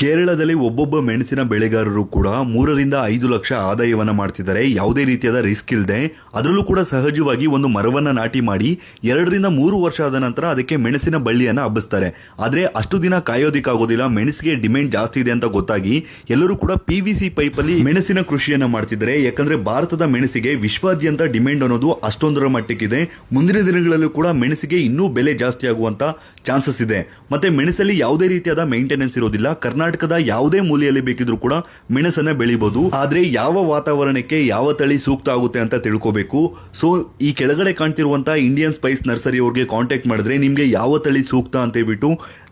ಕೇರಳದಲ್ಲಿ ಒಬ್ಬೊಬ್ಬ ಮೆಣಸಿನ ಬೆಳೆಗಾರರು ಕೂಡ ಮೂರರಿಂದ ಐದು ಲಕ್ಷ ಆದಾಯವನ್ನ ಮಾಡ್ತಿದ್ದಾರೆ. ಯಾವುದೇ ರೀತಿಯಾದ ರಿಸ್ಕ್ ಇಲ್ಲದೆ ಅದರಲ್ಲೂ ಕೂಡ ಸಹಜವಾಗಿ ಒಂದು ಮರವನ್ನ ನಾಟಿ ಮಾಡಿ ಎರಡರಿಂದ ಮೂರು ವರ್ಷ ಆದ ನಂತರ ಅದಕ್ಕೆ ಮೆಣಸಿನ ಬಳ್ಳಿಯನ್ನ ಹಬ್ಬಿಸ್ತಾರೆ. ಆದ್ರೆ ಅಷ್ಟು ದಿನ ಕಾಯೋದಿಕ್ಕಾಗೋದಿಲ್ಲ. ಮೆಣಸಿಗೆ ಡಿಮ್ಯಾಂಡ್ ಜಾಸ್ತಿ ಇದೆ ಅಂತ ಗೊತ್ತಾಗಿ ಎಲ್ಲರೂ ಕೂಡ ಪಿ ವಿ ಸಿ ಪೈಪಲ್ಲಿ ಮೆಣಸಿನ ಕೃಷಿಯನ್ನ ಮಾಡ್ತಿದ್ದಾರೆ. ಯಾಕಂದ್ರೆ ಭಾರತದ ಮೆಣಸಿಗೆ ವಿಶ್ವಾದ್ಯಂತ ಡಿಮ್ಯಾಂಡ್ ಅನ್ನೋದು ಅಷ್ಟೊಂದರ ಮಟ್ಟಕ್ಕಿದೆ ಮುಂದಿನ ದಿನಗಳಲ್ಲೂ ಕೂಡ ಮೆಣಸಿಗೆ ಇನ್ನೂ ಬೆಲೆ ಜಾಸ್ತಿ ಆಗುವಂತ ಚಾನ್ಸಸ್ ಇದೆ. ಮತ್ತೆ ಮೆಣಸಲ್ಲಿ ಯಾವುದೇ ರೀತಿಯಾದ ಮೇಂಟೆನೆನ್ಸ್ ಇರೋದಿಲ್ಲ. ಕರ್ನಾಟಕದ ಯಾವುದೇ ಮೂಲೆಯಲ್ಲಿ ಬೇಕಿದ್ರೂ ಕೂಡ ಮೆಣಸನ್ನ ಬೆಳಿಬಹುದು ಆದ್ರೆ ಯಾವ ವಾತಾವರಣಕ್ಕೆ ಯಾವ ತಳಿ ಸೂಕ್ತ ಆಗುತ್ತೆ ಅಂತ ತಿಳ್ಕೋಬೇಕು. ಸೊ ಈ ಕೆಳಗಡೆ ಕಾಣ್ತಿರುವಂತಹ ಇಂಡಿಯನ್ ಸ್ಪೈಸ್ ನರ್ಸರಿ ಅವ್ರಿಗೆ ಕಾಂಟ್ಯಾಕ್ಟ್ ಮಾಡಿದ್ರೆ ನಿಮ್ಗೆ ಯಾವ ತಳಿ ಸೂಕ್ತ ಅಂತ ಹೇಳ್ಬಿಟ್ಟು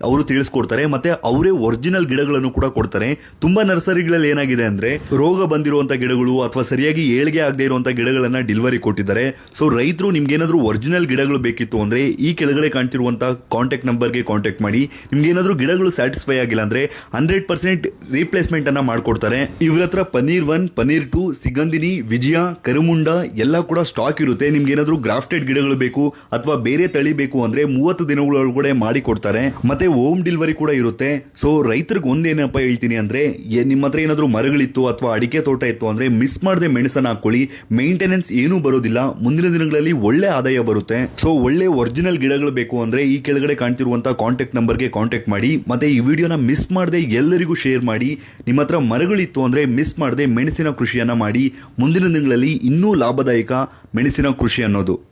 ಅವರು ತಿಳಿಸ್ಕೊಡ್ತಾರೆ. ಮತ್ತೆ ಅವರೇ ಒರಿಜಿನಲ್ ಗಿಡಗಳನ್ನು ಕೂಡ ಕೊಡ್ತಾರೆ. ತುಂಬಾ ನರ್ಸರಿಗಳಲ್ಲಿ ಏನಾಗಿದೆ ಅಂದ್ರೆ ರೋಗ ಬಂದಿರುವಂತ ಗಿಡಗಳು ಅಥವಾ ಸರಿಯಾಗಿ ಏಳಿಗೆ ಆಗದೆ ಇರುವಂತಹ ಗಿಡಗಳನ್ನ ಡಿಲಿವರಿ ಕೊಟ್ಟಿದ್ದಾರೆ. ಸೊ ರೈತರು ನಿಮ್ಗೆ ಏನಾದ್ರು ಒರಿಜಿನಲ್ ಗಿಡಗಳು ಬೇಕಿತ್ತು ಅಂದ್ರೆ ಈ ಕೆಳಗಡೆ ಕಾಣ್ತಿರುವಂತ ಕಾಂಟ್ಯಾಕ್ಟ್ ನಂಬರ್ಗೆ ಕಾಂಟ್ಯಾಕ್ಟ್ ಮಾಡಿ. ನಿಮ್ಗೆ ಏನಾದ್ರು ಗಿಡಗಳು ಸ್ಯಾಟಿಸ್ಫೈ ಆಗಿಲ್ಲ ಅಂದ್ರೆ ಹಂಡ್ರೆಡ್ ಪರ್ಸೆಂಟ್ ರೀಪ್ಲೇಸ್ಮೆಂಟ್ ಅನ್ನ ಮಾಡ್ಕೊಡ್ತಾರೆ. ಇವ್ರ ಹತ್ರ ಪನೀರ್ ಒನ್ ಪನೀರ್ ಟು, ಸಿಗಂದಿನಿ, ವಿಜಯ, ಕರುಮುಂಡ ಎಲ್ಲ ಕೂಡ ಸ್ಟಾಕ್ ಇರುತ್ತೆ. ನಿಮ್ಗೆ ಏನಾದ್ರು ಗ್ರಾಫ್ಟೆಡ್ ಗಿಡಗಳು ಬೇಕು ಅಥವಾ ಬೇರೆ ತಳಿ ಬೇಕು ಅಂದ್ರೆ ಮೂವತ್ತು ದಿನಗಳೊಳಗಡೆ ಮಾಡಿ ಕೊಡ್ತಾರೆ. ಮತ್ತೆ ಹೋಮ್ ಡೆಲಿವರಿ ಕೂಡ ಇರುತ್ತೆ. ಸೊ ರೈತರಿಗೆ ಒಂದೇನಪ್ಪ ಹೇಳ್ತೀನಿ ಅಂದ್ರೆ ನಿಮ್ಮ ಹತ್ರ ಏನಾದ್ರು ಮರಗಳಿತ್ತು ಅಥವಾ ಅಡಿಕೆ ತೋಟ ಇತ್ತು ಅಂದ್ರೆ ಮಿಸ್ ಮಾಡದೆ ಮೆಣಸನ್ನ ಹಾಕೊಳ್ಳಿ. ಮೇಂಟೆನೆನ್ಸ್ ಏನೂ ಬರೋದಿಲ್ಲ. ಮುಂದಿನ ದಿನಗಳಲ್ಲಿ ಒಳ್ಳೆ ಆದಾಯ ಬರುತ್ತೆ. ಸೊ ಒಳ್ಳೆ ಒರಿಜಿನಲ್ ಗಿಡಗಳು ಬೇಕು ಅಂದ್ರೆ ಈ ಕೆಳಗಡೆ ಕಾಣ್ತಿರುವಂತಹ ಕಾಂಟ್ಯಾಕ್ಟ್ ನಂಬರ್ಗೆ ಕಾಂಟ್ಯಾಕ್ಟ್ ಮಾಡಿ. ಮತ್ತೆ ಈ ವಿಡಿಯೋನ ಮಿಸ್ ಮಾಡದೆ ಎಲ್ಲರಿಗೂ ಶೇರ್ ಮಾಡಿ. ನಿಮ್ಮ ಹತ್ರ ಮರಗಳಿತ್ತು ಅಂದರೆ ಮಿಸ್ ಮಾಡದೆ ಮೆಣಸಿನ ಕೃಷಿಯನ್ನು ಮಾಡಿ. ಮುಂದಿನ ದಿನಗಳಲ್ಲಿ ಇನ್ನೂ ಲಾಭದಾಯಕ ಮೆಣಸಿನ ಕೃಷಿ ಅನ್ನೋದು.